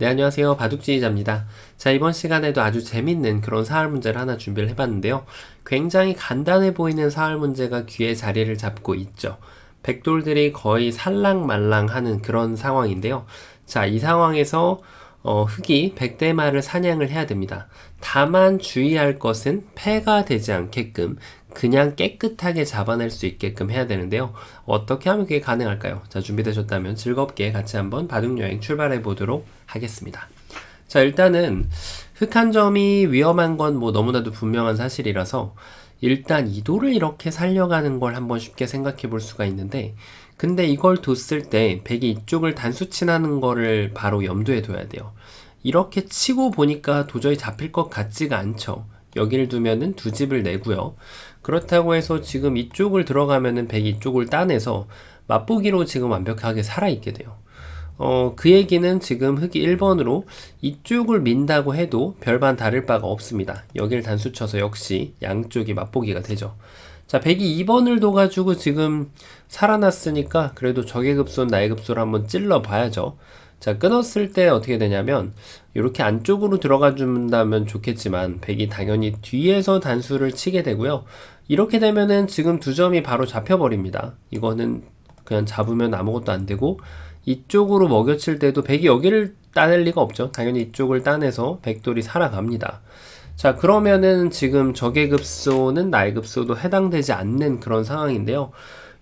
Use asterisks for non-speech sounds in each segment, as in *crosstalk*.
네, 안녕하세요. 바둑지휘자입니다. 자, 이번 시간에도 아주 재밌는 그런 사활 문제를 하나 준비를 해봤는데요. 굉장히 간단해 보이는 사활 문제가 귀에 자리를 잡고 있죠. 백돌들이 거의 살랑말랑 하는 그런 상황인데요. 자, 이 상황에서 어, 흑이 백대마를 사냥을 해야 됩니다. 다만 주의할 것은 패가 되지 않게끔 그냥 깨끗하게 잡아낼 수 있게끔 해야 되는데요. 어떻게 하면 그게 가능할까요? 자, 준비되셨다면 즐겁게 같이 한번 바둑여행 출발해 보도록 하겠습니다. 자, 일단은 흑한 점이 위험한 건 뭐 너무나도 분명한 사실이라서 일단 이도를 이렇게 살려가는 걸 한번 쉽게 생각해 볼 수가 있는데 근데 이걸 뒀을 때 백이 이쪽을 단수 친하는 거를 바로 염두에 둬야 돼요. 이렇게 치고 보니까 도저히 잡힐 것 같지가 않죠. 여기를 두면은 두 집을 내고요. 그렇다고 해서 지금 이쪽을 들어가면은 백이 이쪽을 따내서 맛보기로 지금 완벽하게 살아있게 돼요. 어, 그 얘기는 지금 흑이 1번으로 이쪽을 민다고 해도 별반 다를 바가 없습니다. 여기를 단수 쳐서 역시 양쪽이 맛보기가 되죠. 자, 백이 2번을 둬가지고 지금 살아났으니까 그래도 적의 급소, 나의 급소를 한번 찔러 봐야죠. 자, 끊었을 때 어떻게 되냐면, 이렇게 안쪽으로 들어가 준다면 좋겠지만, 백이 당연히 뒤에서 단수를 치게 되고요. 이렇게 되면은 지금 두 점이 바로 잡혀버립니다. 이거는 그냥 잡으면 아무것도 안 되고, 이쪽으로 먹여칠 때도 백이 여기를 따낼 리가 없죠. 당연히 이쪽을 따내서 백돌이 살아갑니다. 자, 그러면은 지금 적의 급소는 나의 급소도 해당되지 않는 그런 상황인데요.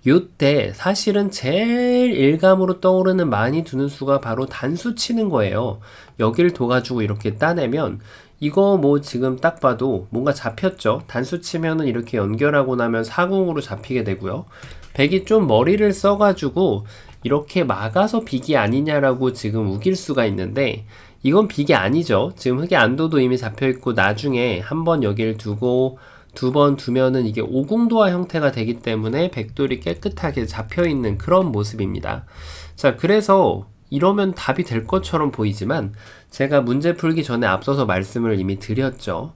요때 사실은 제일 일감으로 떠오르는 많이 두는 수가 바로 단수 치는 거예요. 여기를 둬가지고 이렇게 따내면 이거 뭐 지금 딱 봐도 뭔가 잡혔죠. 단수 치면은 이렇게 연결하고 나면 사궁으로 잡히게 되고요. 백이 좀 머리를 써가지고 이렇게 막아서 비기 아니냐라고 지금 우길 수가 있는데 이건 비기 아니죠. 지금 흑의 안도도 이미 잡혀있고 나중에 한번 여기를 두고 두 번 두면은 이게 오공도화 형태가 되기 때문에 백돌이 깨끗하게 잡혀 있는 그런 모습입니다. 자, 그래서 이러면 답이 될 것처럼 보이지만 제가 문제 풀기 전에 앞서서 말씀을 이미 드렸죠.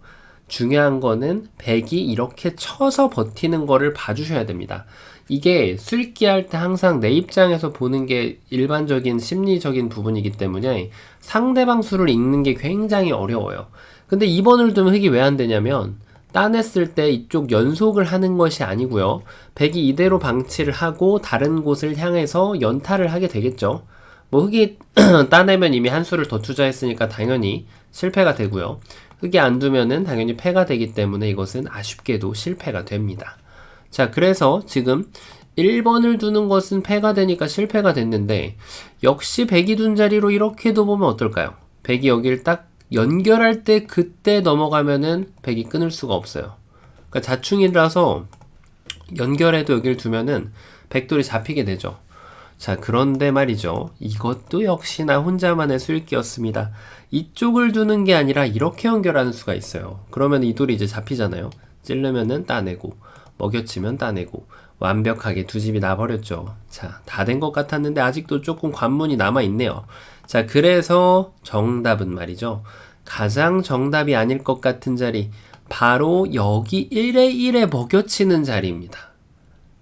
중요한 거는 백이 이렇게 쳐서 버티는 거를 봐주셔야 됩니다. 이게 술기 할 때 항상 내 입장에서 보는 게 일반적인 심리적인 부분이기 때문에 상대방 수를 읽는 게 굉장히 어려워요. 근데 2번을 두면 흑이 왜 안 되냐면 따냈을 때 이쪽 연속을 하는 것이 아니고요. 백이 이대로 방치를 하고 다른 곳을 향해서 연타를 하게 되겠죠. 뭐 흑이 *clears throat* 따내면 이미 한 수를 더 투자했으니까 당연히 실패가 되고요. 흑이 안 두면은 당연히 패가 되기 때문에 이것은 아쉽게도 실패가 됩니다. 자, 그래서 지금 1번을 두는 것은 패가 되니까 실패가 됐는데 역시 백이 둔 자리로 이렇게도 보면 어떨까요? 백이 여기를 딱 연결할 때 그때 넘어가면은 백이 끊을 수가 없어요. 그러니까 자충이라서 연결해도 여기를 두면은 백돌이 잡히게 되죠. 자, 그런데 말이죠. 이것도 역시나 혼자만의 수익기였습니다. 이쪽을 두는 게 아니라 이렇게 연결하는 수가 있어요. 그러면 이 돌이 이제 잡히잖아요. 찌르면은 따내고, 먹여치면 따내고, 완벽하게 두 집이 나버렸죠. 자, 다 된 것 같았는데 아직도 조금 관문이 남아있네요. 자, 그래서 정답은 말이죠. 가장 정답이 아닐 것 같은 자리, 바로 여기 1에 1에 먹여치는 자리입니다.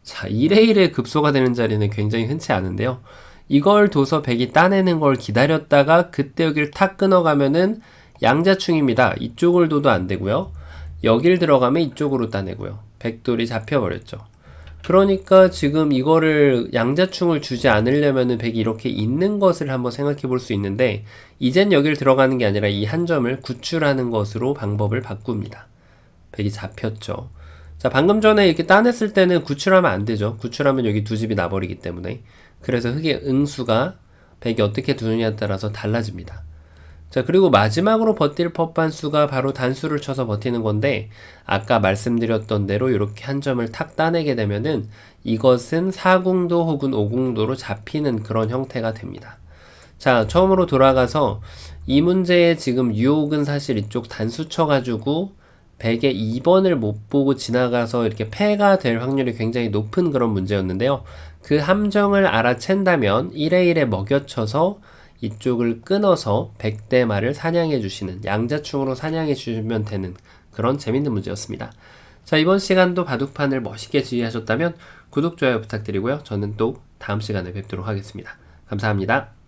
자, 1에 1에 급소가 되는 자리는 굉장히 흔치 않은데요. 이걸 둬서 백이 따내는 걸 기다렸다가 그때 여기를 탁 끊어가면은 양자충입니다. 이쪽을 둬도 안 되고요. 여길 들어가면 이쪽으로 따내고요. 백돌이 잡혀버렸죠. 그러니까 지금 이거를 양자충을 주지 않으려면은 백이 이렇게 있는 것을 한번 생각해 볼 수 있는데 이젠 여길 들어가는 게 아니라 이 한 점을 구출하는 것으로 방법을 바꿉니다. 백이 잡혔죠. 자, 방금 전에 이렇게 따냈을 때는 구출하면 안 되죠. 구출하면 여기 두 집이 나버리기 때문에. 그래서 흑의 응수가 백이 어떻게 두느냐에 따라서 달라집니다. 자, 그리고 마지막으로 버틸 법한 수가 바로 단수를 쳐서 버티는 건데, 아까 말씀드렸던 대로 이렇게 한 점을 탁 따내게 되면은 이것은 4궁도 혹은 5궁도로 잡히는 그런 형태가 됩니다. 자, 처음으로 돌아가서 이 문제의 지금 유혹은 사실 이쪽 단수 쳐가지고 100의 2번을 못 보고 지나가서 이렇게 패가 될 확률이 굉장히 높은 그런 문제였는데요. 그 함정을 알아챈다면 1에 1에 먹여쳐서 이쪽을 끊어서 100대 말을 사냥해 주시는 양자충으로 사냥해 주시면 되는 그런 재밌는 문제였습니다. 자, 이번 시간도 바둑판을 멋있게 지휘하셨다면 구독, 좋아요 부탁드리고요. 저는 또 다음 시간에 뵙도록 하겠습니다. 감사합니다.